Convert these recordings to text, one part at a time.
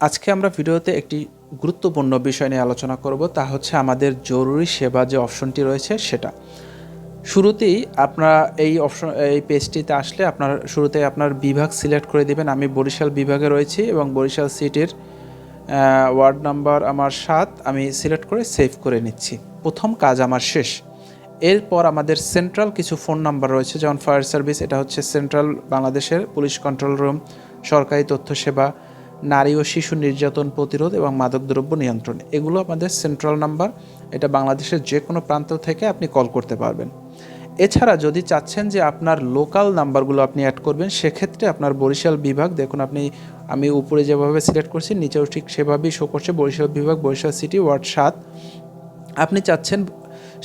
আজকে আমরা ভিডিওতে একটি গুরুত্বপূর্ণ বিষয় নিয়ে আলোচনা করব, তা হচ্ছে আমাদের জরুরি সেবা যে অপশনটি রয়েছে সেটা। শুরুতেই আপনারা এই অপশন, এই পেজটিতে আসলে আপনার শুরুতেই আপনার বিভাগ সিলেক্ট করে দিবেন। আমি বরিশাল বিভাগে রয়েছি এবং বরিশাল সিটির ওয়ার্ড নাম্বার আমার সাত, আমি সিলেক্ট করে সেভ করে নিচ্ছি। প্রথম কাজ আমার শেষ। এরপর আমাদের সেন্ট্রাল কিছু ফোন নাম্বার রয়েছে, যেমন ফায়ার সার্ভিস, এটা হচ্ছে সেন্ট্রাল বাংলাদেশের পুলিশ কন্ট্রোল রুম, সরকারি তথ্য সেবা নারী ও শিশু নির্যাতন প্রতিরোধ এবং মাদকদ্রব্য নিয়ন্ত্রণ। এগুলো আমাদের সেন্ট্রাল নাম্বার এটা বাংলাদেশের যে কোনো প্রান্ত থেকে আপনি কল করতে পারবেন। এছাড়া যদি চাচ্ছেন যে আপনার লোকাল নাম্বারগুলো আপনি অ্যাড করবেন, সেক্ষেত্রে আপনার বরিশাল বিভাগ, দেখুন আপনি, আমি উপরে যেভাবে সিলেক্ট করছি, নিচেও ঠিক সেভাবেই শো করছে, বরিশাল বিভাগ, বরিশাল সিটি ওয়ার্ড সাত। আপনি চাচ্ছেন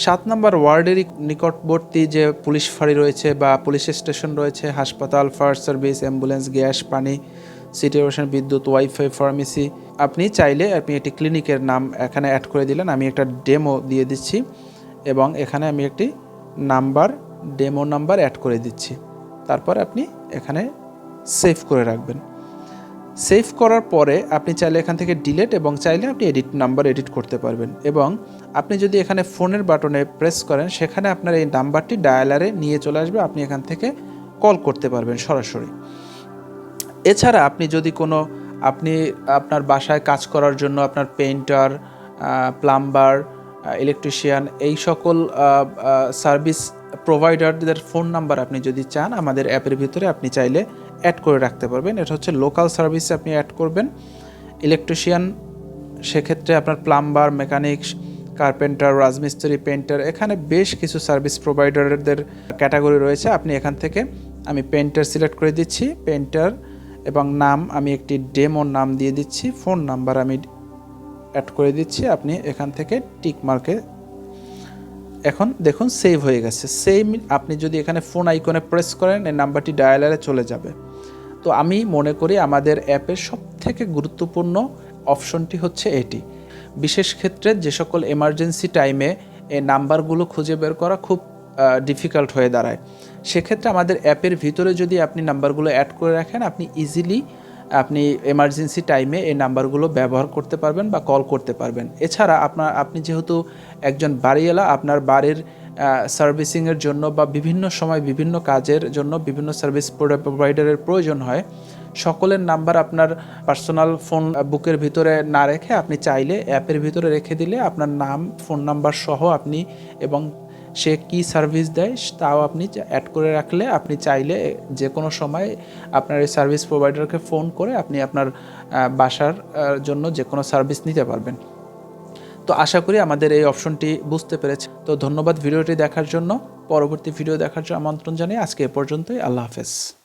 সাত নম্বর ওয়ার্ডেরই নিকটবর্তী যে পুলিশ ফাঁড়ি রয়েছে বা পুলিশ স্টেশন রয়েছে, হাসপাতাল ফায়ার সার্ভিস অ্যাম্বুলেন্স গ্যাস পানি সিটি রোশন বিদ্যুৎ ওয়াইফাই ফার্মেসি। আপনি চাইলে আপনি একটি ক্লিনিকের নাম এখানে অ্যাড করে দিলেন। আমি একটা ডেমো দিয়ে দিচ্ছি এবং এখানে আমি একটি নাম্বার ডেমো নাম্বার অ্যাড করে দিচ্ছি। তারপর আপনি এখানে সেভ করে রাখবেন। সেভ করার পরে আপনি চাইলে এখান থেকে ডিলেট এবং চাইলে আপনি এডিট নাম্বার এডিট করতে পারবেন এবং আপনি যদি এখানে ফোনের বাটনে প্রেস করেন, সেখানে আপনার এই নাম্বারটি ডায়ালারে নিয়ে চলে আসবে। আপনি এখান থেকে কল করতে পারবেন সরাসরি। এছাড়া আপনি যদি কোনো, আপনি আপনার বাসায় কাজ করার জন্য আপনার পেইন্টার প্লাম্বার ইলেকট্রিশিয়ান এই সকল সার্ভিস প্রোভাইডারদের ফোন নাম্বার আপনি যদি চান, আমাদের অ্যাপের ভিতরে আপনি চাইলে অ্যাড করে রাখতে পারবেন। এটা হচ্ছে লোকাল সার্ভিস আপনি অ্যাড করবেন। ইলেকট্রিশিয়ান সেক্ষেত্রে আপনার প্লাম্বার মেকানিক কার্পেন্টার রাজমিস্ত্রি পেন্টার এখানে বেশ কিছু সার্ভিস প্রোভাইডারদের ক্যাটাগরি রয়েছে। আপনি এখান থেকে আমি পেন্টার সিলেক্ট করে দিচ্ছি। পেন্টার এবং নাম, আমি একটি ডেমোর নাম দিয়ে দিচ্ছি, ফোন নাম্বার আমি অ্যাড করে দিচ্ছি, আপনি এখান থেকে টিক মার্কে এখন দেখুন সেভ হয়ে গেছে। সেম আপনি যদি এখানে ফোন আইকনে প্রেস করেন, এই নাম্বারটি ডায়ালারে চলে যাবে। তো আমি মনে করি আমাদের অ্যাপের সব থেকে গুরুত্বপূর্ণ অপশনটি হচ্ছে এটি। বিশেষ ক্ষেত্রে যে সকল এমার্জেন্সি টাইমে এই নাম্বারগুলো খুঁজে বের করা খুব ডিফিকাল্ট হয়ে দাঁড়ায়। সেক্ষেত্রে আমাদের অ্যাপের ভিতরে যদি আপনি নাম্বারগুলো অ্যাড করে রাখেন, আপনি ইজিলি আপনি এমার্জেন্সি টাইমে এই নাম্বারগুলো ব্যবহার করতে পারবেন বা কল করতে পারবেন। এছাড়া আপনার, আপনি যেহেতু একজন বাড়িওয়ালা, আপনার বাড়ির সার্ভিসিংয়ের জন্য বা বিভিন্ন সময় বিভিন্ন কাজের জন্য বিভিন্ন সার্ভিস প্রোভাইডারের প্রয়োজন হয়, সকলের নাম্বার আপনার পার্সোনাল ফোন বুকের ভিতরে না রেখে আপনি চাইলে অ্যাপের ভিতরে রেখে দিলে আপনার নাম ফোন নাম্বার সহ আপনি এবং সে কি সার্ভিস দেয় তাও আপনি অ্যাড করে রাখলে আপনি চাইলে যে কোনো সময় আপনার এই সার্ভিস প্রোভাইডারকে ফোন করে আপনি আপনার বাসার জন্য যে কোনো সার্ভিস নিতে পারবেন। তো আশা করি আমাদের এই অপশনটি বুঝতে পেরেছে। তো ধন্যবাদ ভিডিওটি দেখার জন্য। পরবর্তী ভিডিও দেখার জন্য আমন্ত্রণ জানাই আজকে এ পর্যন্তই। আল্লাহ হাফেজ।